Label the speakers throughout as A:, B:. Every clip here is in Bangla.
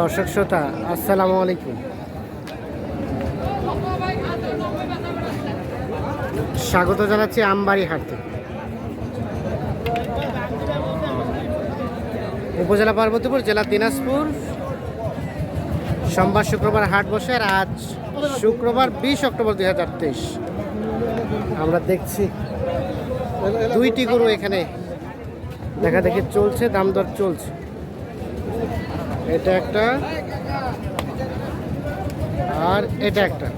A: দর্শক শ্রোতা, আসসালামু আলাইকুম। স্বাগত জানাচ্ছি আমবাড়ি হাট উপজেলা পার্বতীপুর, জেলা দিনাজপুর। সোমবার শুক্রবার হাট বসে আর আজ শুক্রবার বিশ অক্টোবর দুই হাজার তেইশ। আমরা দেখছি দুইটি গরু এখানে। দেখা দেখি চলছে, দাম দর চলছে। এটা একটা। আর এটা একটা।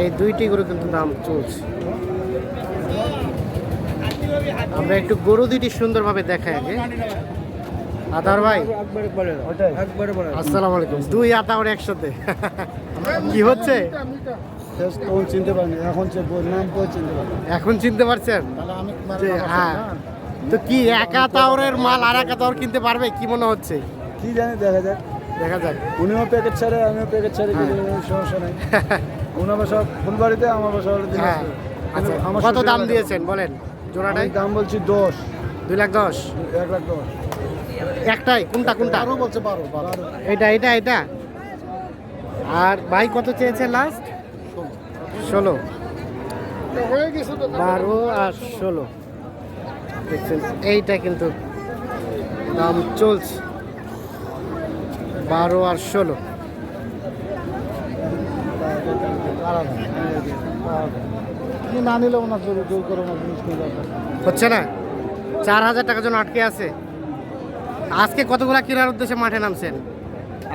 A: এই দুইটি গরু কিন্তু দাম চলছে। আমরা একটু গরু দুইটি সুন্দরভাবে দেখাই আগে। আদার ভাই আসসালামু আলাইকুম। দুই আদার একসাথে। কি হচ্ছে?
B: এখন চিনতে
A: পারছেন? হ্যাঁ। তো কি একা তাওরের মাল আর একা তাওর কিনতে পারবে? কি মনে হচ্ছে?
B: কি জানি দেখা যাক।
A: দেখা যাক।
B: উনিও প্যাকেট ছাড়ে আমিও প্যাকেট ছাড়ে
A: হ্যাঁ।
B: সমস্যা নেই। ওনার বাসা ফুলবাড়িতে আমার বাসা হলো
A: হ্যাঁ। আচ্ছা কত দাম দিয়েছেন? বলেন জোড়াটাই
B: দাম বলছি দশ।
A: দুই লাখ দশ।
B: এক লাখ দশ।
A: একটাই? কোনটা কোনটা?
B: আরও বলছে বারো বারো।
A: এটা এটা এটা? আর ভাই কত চেয়েছে লাস্ট ষোলো।
B: হয়ে গেছে তো।
A: বারো আর ষোলো। দেখছেন এইটা কিন্তু দাম চলছে বারো আর ষোলো।
B: না নিলে ওনার জোর জোর করে ওনার জিনিস
A: হচ্ছে না? চার হাজার টাকার জন্য আটকে আছে। আজকে কতগুলো কেনার উদ্দেশ্যে মাঠে নামছেন?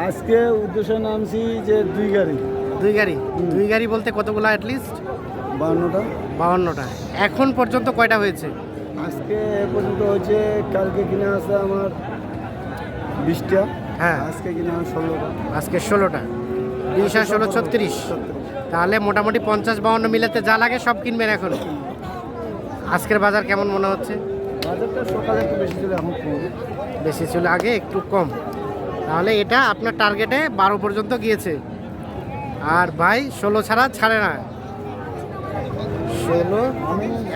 B: আজকে উদ্দেশ্যে নামছি যে দুই গাড়ি।
A: দুই গাড়ি? দুই গাড়ি বলতে কতগুলা অ্যাটলিস্ট
B: বান্নটা
A: বাউন্নটা এখন পর্যন্ত কয়টা হয়েছে?
B: আজকে পর্যন্ত হচ্ছে কালকে কিনে আসে আমার বিশটা
A: হ্যাঁ।
B: আজকে কিনে আমার ষোলোটা।
A: আজকে ষোলোটা। বিশ আর ষোলো ছত্রিশ। তাহলে মোটামুটি পঞ্চাশ বাউন্ন মিলাতে যা লাগে সব কিনবেন এখন। আজকের বাজার কেমন মনে হচ্ছে?
B: বাজারটা সকালে একটু বেশি ছিল এখন
A: বেশি ছিল আগে একটু কম। তাহলে এটা আপনার টার্গেটে বারো পর্যন্ত গিয়েছে। আর ভাই ষোলো ছাড়া ছাড়ে না। ষোলো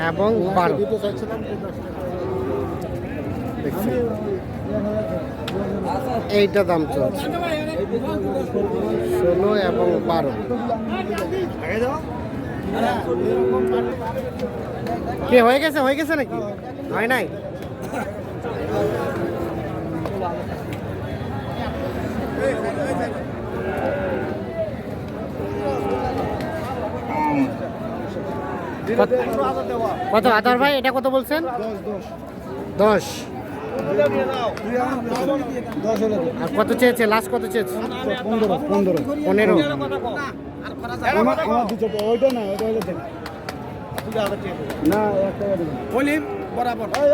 A: এবং বারো। দেখছি। এইটা দাম চলছে। ষোলো এবং বারো। কে, হয়ে গেছে? হয়ে গেছে নাকি? হয় নাই? কত? আদার ভাই এটা কত বলছেন? দশ।
B: দশ।
A: আর কত চেয়েছে? লাস্ট কত চেয়েছে?
B: পনেরো পনেরো।
A: পনেরো।
B: ওইটা না ওইটা না এক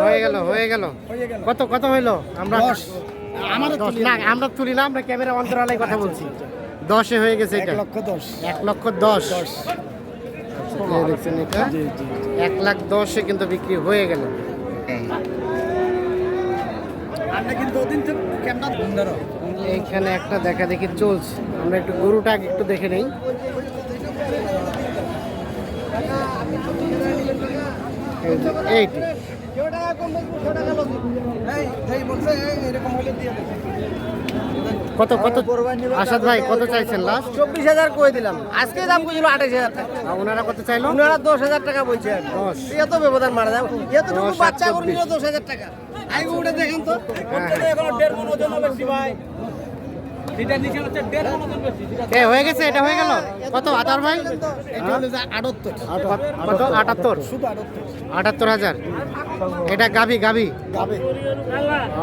A: হয়ে গেল হয়ে গেল। কত কত হইল? আমরা দশ। না আমরা তুলি না আমরা ক্যামেরা অন্তরালায় কথা বলছি। দশে হয়ে গেছে
B: এক
A: এটা।
B: লক্ষ দশ।
A: এক লক্ষ দশ। আচ্ছা, এই দেখছেন এটা? এক লাখ দশে কিন্তু বিক্রি হয়ে গেল। এইখানে একটা দেখা দেখি চলছে। আমরা একটু গরুটা একটু দেখে নেই। এইটি। কত কত? আসাদ ভাই কত চাইছেন লাস্ট
C: চব্বিশ হাজার করে দিলাম? আজকে দাম করেছিল আঠাশ হাজার টাকা।
A: আর ওনারা কত চাইলো?
C: ওনারা দশ হাজার টাকা বলছে আর এত ব্যবধান মারা যাও এত বাচ্চা করে নিল দশ হাজার টাকা। আইগো উঠে দেখেন তো।
A: হ্যাঁ।
C: এখনও দেড় মন ওজন হবে শিবাই যেটা নিচে হচ্ছে দেড় মন ওজন বেশি
A: এ হয়ে গেছে এটা হয়ে গেল? কত আদার ভাই?
C: এটা হলো যে আটাত্তর।
A: কত আটাত্তর?
B: আটাত্তর।
A: হাজার। এটা গাবি গাবি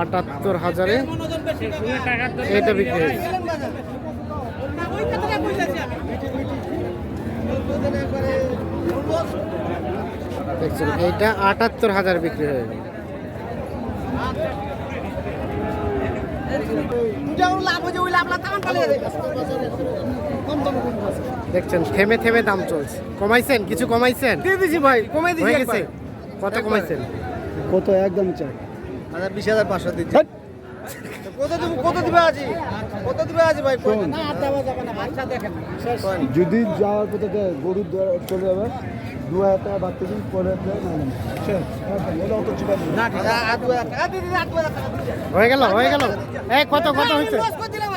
A: আটাত্তর হাজারে এটা। বিক্রি হয়েছে। দেখছেন এইটা আটাত্তর হাজার বিক্রি হয়ে গেল
C: লাভ হয়েছে ওই লাভ লাভ তামান পালিয়ে যাবে
A: দেখছেন থেমে থেমে দাম চলছে। কমাইছেন? কিছু কমাইছেন?
C: দিয়ে দিছি ভাই কমে
A: দিয়ে গেছে। কত কমাইছেন?
B: কত? একদম চাই
C: হাজার বিশ হাজার পাঁচশো দিচ্ছি।
B: ধ্যাৎ,
C: কত দিব কত দিবে কত দিবে আজি ভাই
B: শোন।
C: না আর দেওয়া যাবে না বাচ্চা দেখেন।
B: যদি যাওয়ার পথে গরু দেওয়া- চলে যাবে দু হাজার টাকা বাড়তে দিন পরে দেয়
A: হয়ে গেল হয়ে গেল। কত কত হয়েছে?
C: দিলাম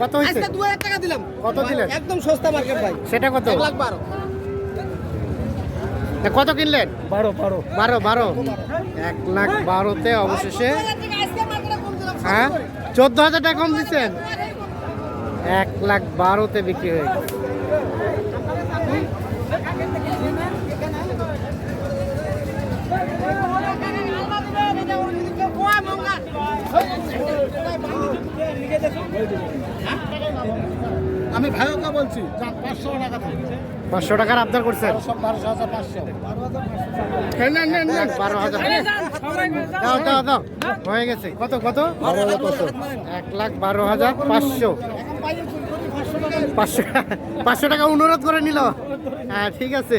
A: কত হয়েছে?
C: দু হাজার টাকা দিলাম।
A: কত দিলেন?
C: একদম সস্তা মার্কেট ভাই।
A: সেটা কত?
C: লাখ বারো।
A: কত কিনলেন?
B: বারো বারো।
A: বারো বারো। এক লাখ বারোতে অবশেষে হ্যাঁ? চোদ্দ হাজার টাকা কম দিচ্ছেন? এক লাখ বারোতে বিক্রি হয়ে গেল
B: আমি ভাইকে বলছি পাঁচশো টাকা
A: পাঁচশো টাকার আবদার করছেন?
B: বারোশো হাজার পাঁচশো।
A: নেন, নেন, বারো হাজার দাও দাও দাও হয়ে গেছে কত কত এক লাখ বারো হাজার পাঁচশো পাঁচশো পাঁচশো টাকা অনুরোধ করে নিল হ্যাঁ ঠিক আছে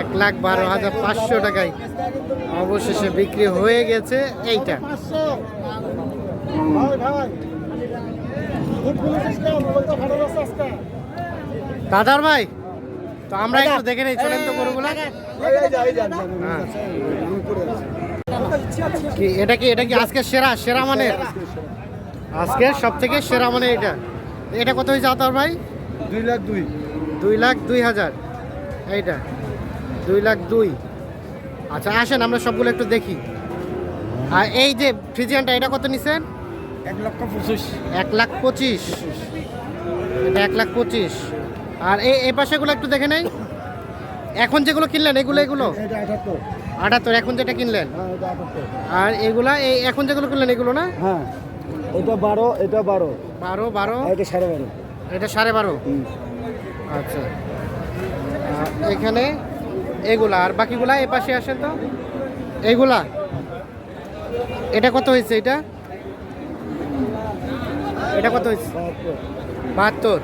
A: এক লাখ বারো হাজার পাঁচশো টাকায় অবশেষে বিক্রি হয়ে গেছে এইটা দাদার ভাই তো আমরা একটু দেখে নেই চলেন তো গরুগুলা হ্যাঁ। কি এটা কি এটা কি আজকে সেরা? সেরা মানে আজকে সব থেকে সেরা মানে এটা? এটা কত হয়েছে আতার ভাই?
B: দুই লাখ দুই।
A: দুই লাখ দুই হাজার। এইটা। দুই লাখ দুই। আচ্ছা আসেন আমরা সবগুলো একটু দেখি। আর এই যে ফ্রিজিয়ানটা এটা কত নিছেন?
B: এক লক্ষ পঁচিশ।
A: এক লাখ পঁচিশ। এটা এক লাখ পঁচিশ। আর এই এই পাশেগুলো একটু দেখে নেই? এখন যেগুলো কিনলেন এগুলো এগুলো? আটাত্তর। এখন যেটা কিনলেন?
B: হ্যাঁ
A: আর এগুলা এই এখন যেগুলো কিনলেন এগুলো না?
B: হ্যাঁ এটা বারো এটা বারো।
A: বারো বারো?
B: এটা সাড়ে বারো।
A: এটা সাড়ে বারো। আচ্ছা। আর এখানে এগুলা আর বাকিগুলা এ পাশে আসেন তো। এগুলা? এটা কত হয়েছে এটা? এটা কত হয়েছে?
B: বাহাত্তর।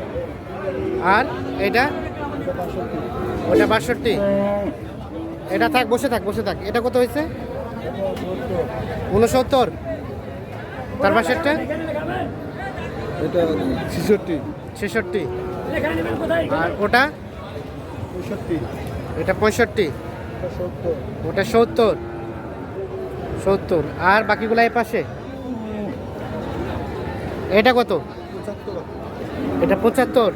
A: আর এটা? ওটা বাষট্টি। এটা থাক বসে থাক বসে থাক। এটা কত হয়েছে? উনসত্তর। তার পাশেরটা
B: এটা ছেষট্টি।
A: ছেষট্টি। আর ওটা?
B: পঁয়ষট্টি।
A: এটা পঁয়ষট্টি। ওটা সত্তর। সত্তর। আর বাকিগুলো এই পাশে? এটা কত? এটা পঁচাত্তর।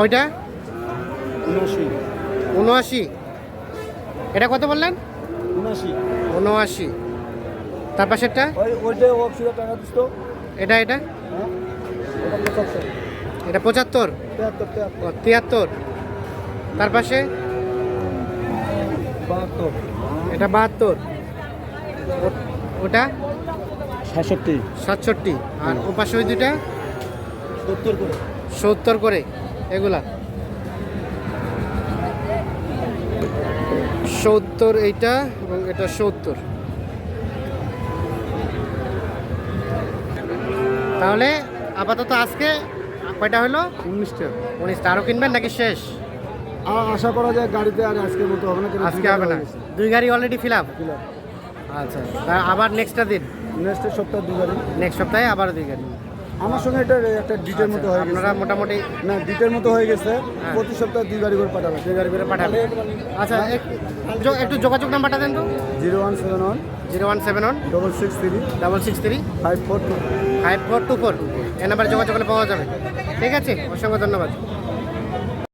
A: ওইটা?
B: উনআশি।
A: উনআশি। এটা কত বললেন?
B: উনআশি।
A: উনআশি। তার পাশেরটা?
B: তো।
A: এটা এটা?
B: এটা পঁচাত্তর।
A: তিয়াত্তর তার পাশে? এটা বাহাত্তর। ওটা?
B: সাতষট্টি।
A: সাতষট্টি। আর ও পাশে ওই দুটা
B: সত্তর করে।
A: সত্তর করে। এগুলা? সত্তর এইটা এবং এটা সত্তর। তাহলে আপাতত আজকে কয়টা হলো?
B: উনিশটা।
A: উনিশটা। আরও কিনবেন নাকি শেষ?
B: আশা করা যায় গাড়িতে আর আজকের মতো হবে না
A: আজকে হবে না। দুই গাড়ি অলরেডি ফিল আপ আচ্ছা। আবার নেক্সটটা দিন।
B: নেক্সট সপ্তাহ দু গাড়ি।
A: নেক্সট সপ্তাহে আবার দুই গাড়ি।
B: আমার সঙ্গে এটা একটা ডিটের মতো হয়ে গেছে।
A: আপনারা মোটামুটি
B: না ডিটের মতো হয়ে গেছে।
A: হ্যাঁ।
B: প্রতি সপ্তাহে দুই গাড়ি করে পাঠাবে
A: দুই গাড়ি করে পাঠাবেন। আচ্ছা এক- যো- একটু যোগাযোগ নাম্বারটা দেন তো।
B: Zero one seven one
A: zero one seven one
B: double six three
A: double six three
B: five four two
A: five four two four. এ নাম্বারে যোগাযোগ করলে পাওয়া যাবে। ঠিক আছে অসংখ্য ধন্যবাদ।